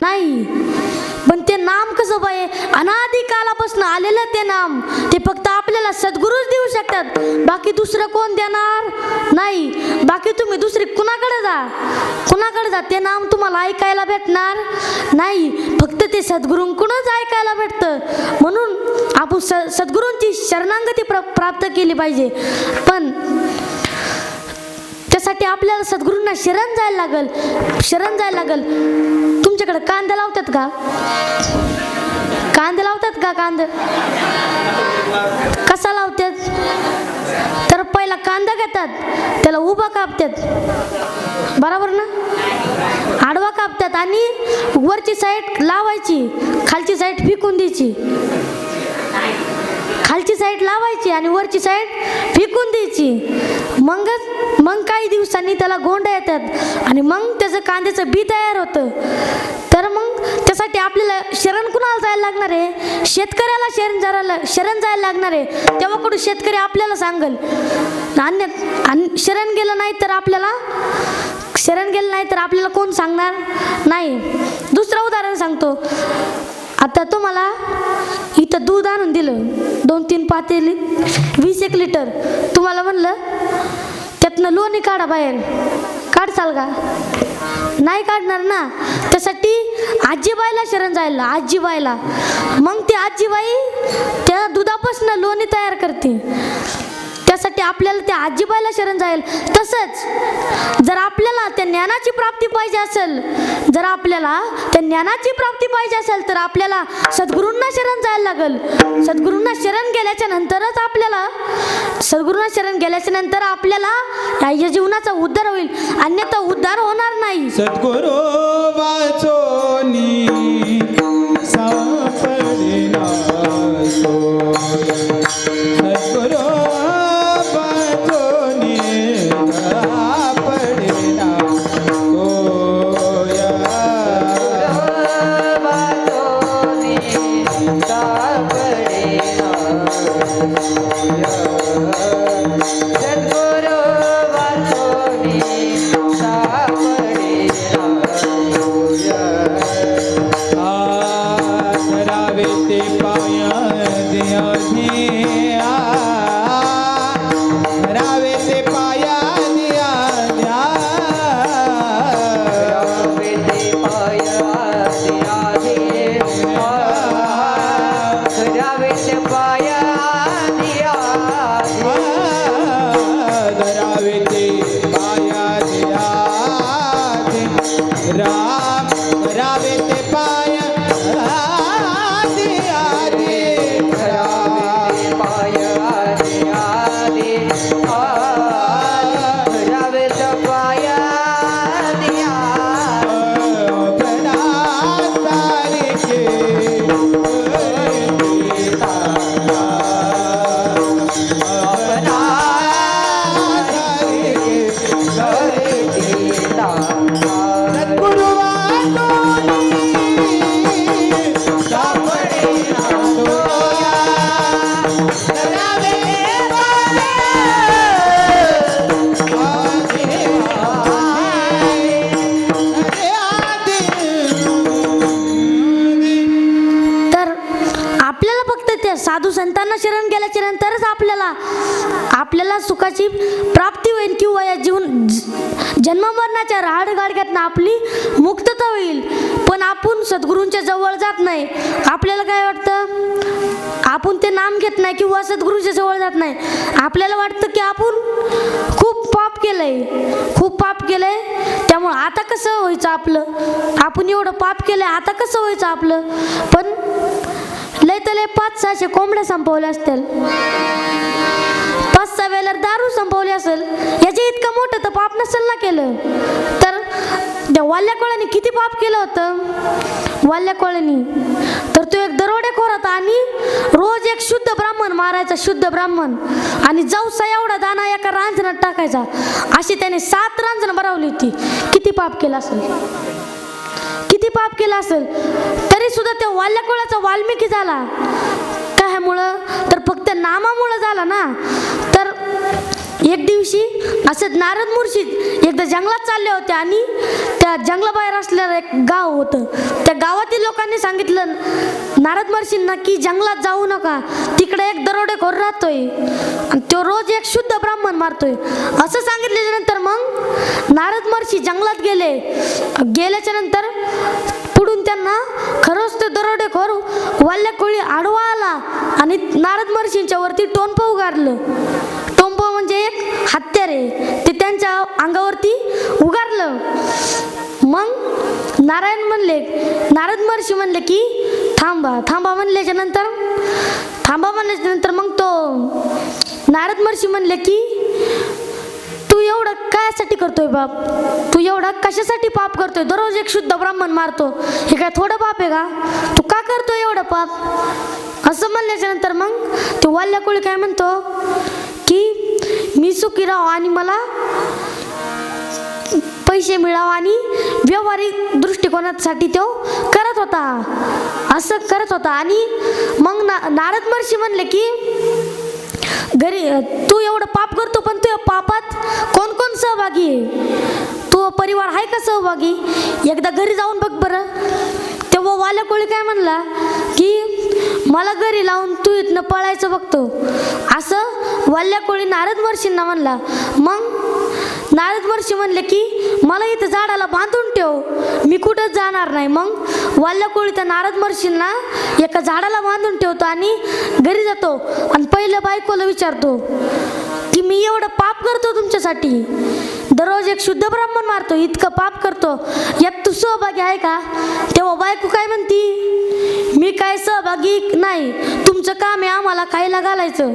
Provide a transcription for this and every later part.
नाही पण ते नाम कसं बाय अनादी कालापासून आलेलं ते नाम. ते फक्त आपल्याला सद्गुरूच देऊ शकतात. बाकी दुसरं कोण देणार? नाही. बाकी तुम्ही दुसरी कुणाकडे जा? कुणाकडे जा? ते नाम तुम्हाला ऐकायला भेटणार? नाही. फक्त ते सद्गुरूंकडूनच ऐकायला भेटतं. म्हणून आपण स सद्गुरूंची शरणांगती प्र प्राप्त केली पाहिजे. पण त्यासाठी आपल्याला सद्गुरूंना शरण जायला लागल. शरण जायला लागल. तुमच्याकडे कांदा लावतात का? कांदे लावतात का कांदा? कसा लावतात? तर पहिला कांदा घेतात. त्याला उभा कापतात. बरोबर ना? आडवा कापतात आणि वरची साईड लावायची. खालची साईड फेकून द्यायची. खालची साईड लावायची आणि वरची साईड फेकून द्यायची. मगच मग काही दिवसांनी त्याला गोंड येतात आणि मग त्याचं कांद्याचं बी तयार होतं. तर मग त्यासाठी आपल्याला शरण कुणाला जायला लागणार आहे? शेतकऱ्याला शरण जायला शरण जायला लागणार आहे. तेव्हा कुठं शेतकरी आपल्याला सांगल? अन्य आणि शरण गेलं नाही तर आपल्याला शरण गेलं नाही तर आपल्याला कोण सांगणार? नाही. दुसरं उदाहरण सांगतो. आता तुम्हाला इथं दूध आणून दिलं. दोन तीन पातेली वीस एक लिटर. तुम्हाला म्हणलं त्यातनं लोणी काढा बाहेर. काढसाल का नाही काढणार ना. त्यासाठी आजीबाईला शरण जायला आजीबाईला. मग ती आजीबाई त्या दुधापासून लोणी तयार करते. त्यासाठी आपल्याला त्या आजीबाईला शरण जाईल तसंच जर आपल्याला त्या ज्ञानाची प्राप्ती पाहिजे असेल जर आपल्याला त्या ज्ञानाची प्राप्ती पाहिजे असेल तर आपल्याला सद्गुरूंना शरण जायला लागेल. सद्गुरूंना शरण गेल्याच्या नंतरच आपल्याला सद्गुरूंना शरण गेल्याच्यानंतर आपल्याला या जीवनाचा उद्धार होईल. अन्यथा उद्धार होणार नाही. सद्गुरू वाचोनी. तर फक्त त्या साधू संतांना शरण गेल्याच्या नंतरच आपल्याला आपल्याला सुखाची प्राप्ती होईल किंवा या जीवन ज- जन्ममरणाच्या राहाडगाडग्यातनं आपली मुक्तता होईल. पण आपण सद्गुरूंच्या जवळ जात नाही. आपल्याला काय वाटतं? आपण ते नाम घेत नाही किंवा सद्गुरूच्या जवळ जात नाही. आपल्याला वाटतं की आपण खूप पाप केलंय. खूप पाप केलंय. त्यामुळं आता कसं व्हायचं आपलं? आपण एवढं पाप केलंय आता कसं व्हायचं आपलं? पण लय तर लय पाच सहाशे कोंबड्या संपवल्या असतील. पाच सहा वेळेला दारू संपवली असेल. याचे इतकं मोठं तर पाप नसेल ना केलं. तर त्या वाल्या कोळ्याने किती पाप केलं होतं? वाल्या कोळ्यानी. तर तो एक दरोडेखोर होता आणि रोज एक शुद्ध ब्राह्मण मारायचा शुद्ध ब्राह्मण. आणि जाऊसा एवढा दाना एका रांजणात टाकायचा. अशी त्याने सात रांजणं भरवली होती. किती पाप केलं असेल? किती पाप केलं असेल? सुद्धा त्या वाल्याकुळाचा वाल्मिकी झाला. काय ह्यामुळं तर फक्त नामामुळं झाला ना? तर एक दिवशी असंच नारद मुर्शीद एकदा जंगलात चालले होते आणि त्या जंगलाबाहेर असलेलं एक गाव होतं. त्या गावातील लोकांनी सांगितलं नारद महर्षींना की जंगलात जाऊ नका. तिकडे एक दरोडेखोर राहतोय. आणि तो रोज एक शुद्ध ब्राह्मण मारतोय. असं सांगितल्याच्या नंतर मग नारद महर्षी जंगलात गेले. गेल्याच्यानंतर त्यांना खरंच ते दरोडेखोर वाल्या कोळी आडवा आला आणि नारद महर्षींच्या वरती टोनप उगारलं. टोंप म्हणजे एक हत्यारे ते त्यांच्या अंगावरती उगारलं. मग नारायण म्हणले नारद महर्षी म्हणले की थांबा थांबा म्हणल्याच्या नंतर थांबा म्हणल्याच्या नंतर मग तो नारद महर्षी म्हणले की तू एवढं कायसाठी करतोय बाप? तू एवढा कशासाठी पाप करतोय? दररोज एक शुद्ध ब्राह्मण मारतो. हे काय थोडं पाप आहे का? तू का करतोय एवढं पाप? असं म्हणल्याच्या नंतर मग तो वाल्या कोळी काय म्हणतो? की मी सुखी राहो आणि मला पैसे मिळावं आणि व्यवहारिक दृष्टिकोनासाठी तो करत होता. असं करत होता. आणि मग ना नारद महर्षी म्हणले की घरी तू एवढं पाप करतो पण तुझ्या पापात सहभागी आहे. तो परिवार आहे का सहभागी? एकदा घरी जाऊन बघ बरं. तेव्हा वाल्या कोळी काय म्हणला की मला घरी लावून तू इथनं पळायचं बघतो. असं वाल्या कोळी नारद महर्षींना म्हणला. मग नारद महर्षी म्हणले की मला इथं झाडाला बांधून ठेव. मी कुठंच जाणार नाही. मग वाल्या कोळी त्या नारद महर्षींना एका झाडाला बांधून ठेवतो आणि घरी जातो. आणि पहिलं बायकोला विचारतो मी एवढं पाप करतो तुमच्यासाठी. दररोज एक शुद्ध ब्राह्मण मारतो इतकं पाप करतो. यात तू सहभागी आहे का? तेव्हा बायको काय म्हणती? मी काय सहभागी नाही. तुमचं काम आहे आम्हाला खायला घालायचं.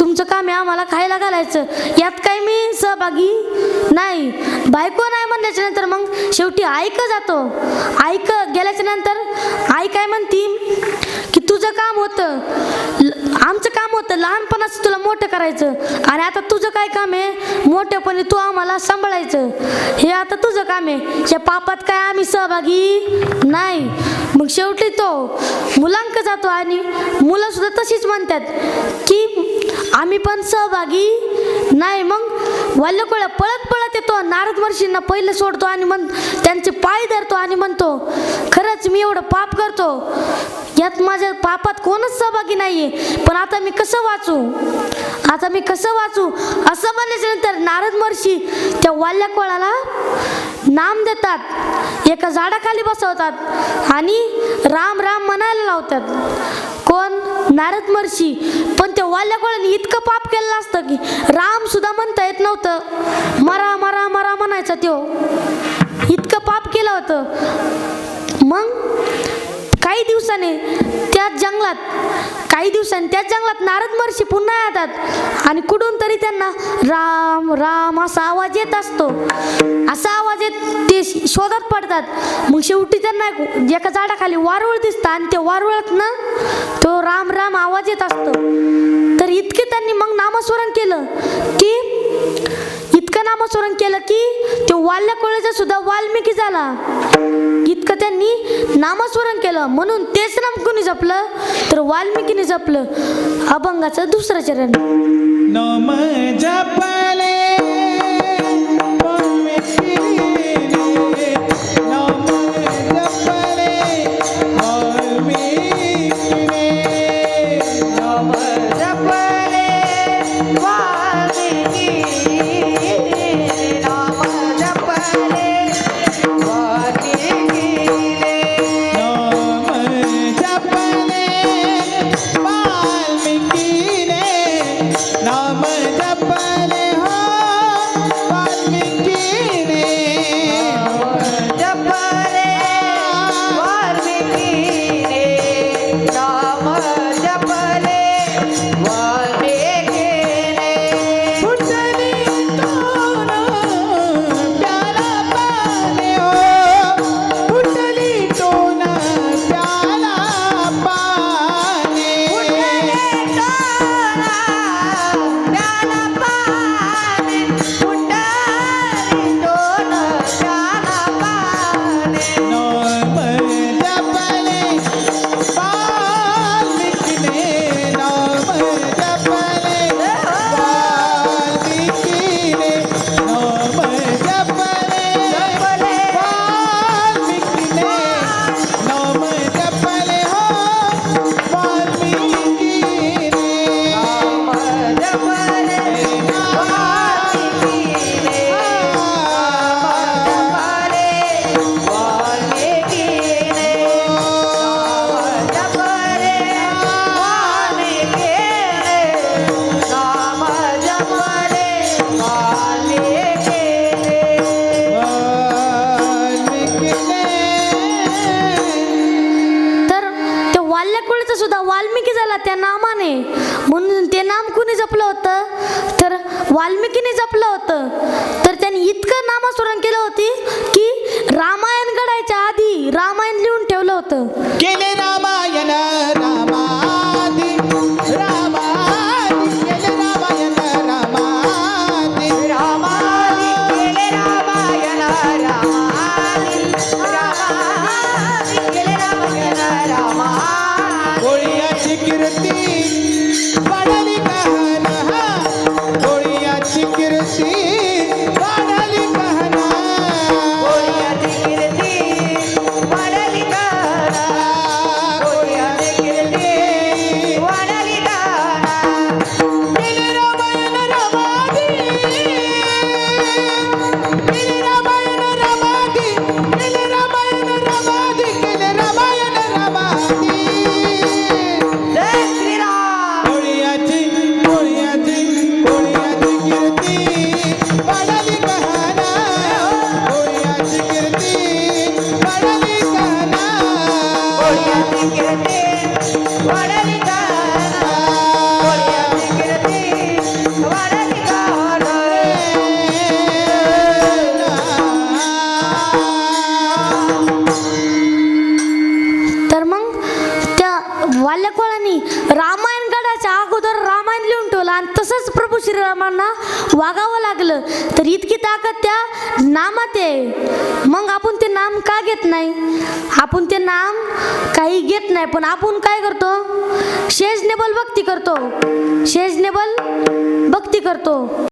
तुमचं काम आहे आम्हाला खायला घालायचं. यात काय मी सहभागी नाही. बायको नाही म्हणल्याच्या नंतर मग शेवटी ऐक जातो? ऐक गेल्याच्यानंतर आई काय म्हणती? होतं. आमचं काम होतं लहानपणाचं तुला मोठं करायचं. आणि आता तुझं काय काम आहे? मोठेपणी तू आम्हाला सांभाळायचं. हे आता तुझं काम आहे. या पापात काय आम्ही सहभागी? नाही. मग शेवटी तो मुलांक जातो आणि मुलं सुद्धा तशीच म्हणतात की आम्ही पण सहभागी नाही. मग वल्लकोळ्या पळत पळत येतो. नारद महर्षींना पहिलं सोडतो आणि म्हण त्यांचे पाय धरतो आणि म्हणतो खरंच मी एवढं पाप करतो. यात माझ्या पापात कोणच सहभागी नाहीये. पण आता मी कसं वाचू? आता मी कसं वाचू? असं म्हणल्याच्या नंतर नारद महर्षी त्या वाल्या कोळाला नाम देतात. एका झाडाखाली बसवतात आणि राम राम म्हणायला लावतात. कोण? नारद महर्षी. पण त्या वाल्या कोळाने इतकं पाप केलेलं असतं की राम सुद्धा म्हणता येत नव्हतं. मरा मरा मरा म्हणायचा त्यो इतकं पाप केलं होतं. मग काही दिवसाने त्याच जंगलात काही दिवसांनी त्याच जंगलात नारद महर्षी पुन्हा येतात. आणि कुठून तरी त्यांना राम राम असा आवाज येत असतो. असा आवाज येत ते शोधात पडतात. मग शेवटी त्यांना एका झाडाखाली वारुळ दिसतं आणि ते वारुळात ना तो राम राम आवाज येत असतो. तर इतके त्यांनी मग नामस्मरण केलं की इतकं नामस्मरण केलं की ते वाल्या कोळ्याचा सुद्धा वाल्मिकी झाला. इतकं त्यांनी नामस्मरण केलं म्हणून तेच नाम कोणी जपलं? तर वाल्मिकीने जपलं अभंगाचं दुसरं चरण. नम जपले वाल्मिकीने जपलं होतं. तर त्यांनी इतकं नामस्मरण केलं होती की रामायण घडायच्या आधी रामायण लिहून ठेवलं होतं. रामायण काढायच्या अगोदर रामायण लिहून ठेवलं आणि तसंच प्रभू श्रीरामांना वागावं लागलं. तर इतकी ताकद त्या नामात आहे. मग आपण ते नाम का घेत नाही? आपण ते नाम काही घेत नाही पण आपण काय करतो? शेजनेबल भक्ती करतो. शेजनेबल भक्ती करतो.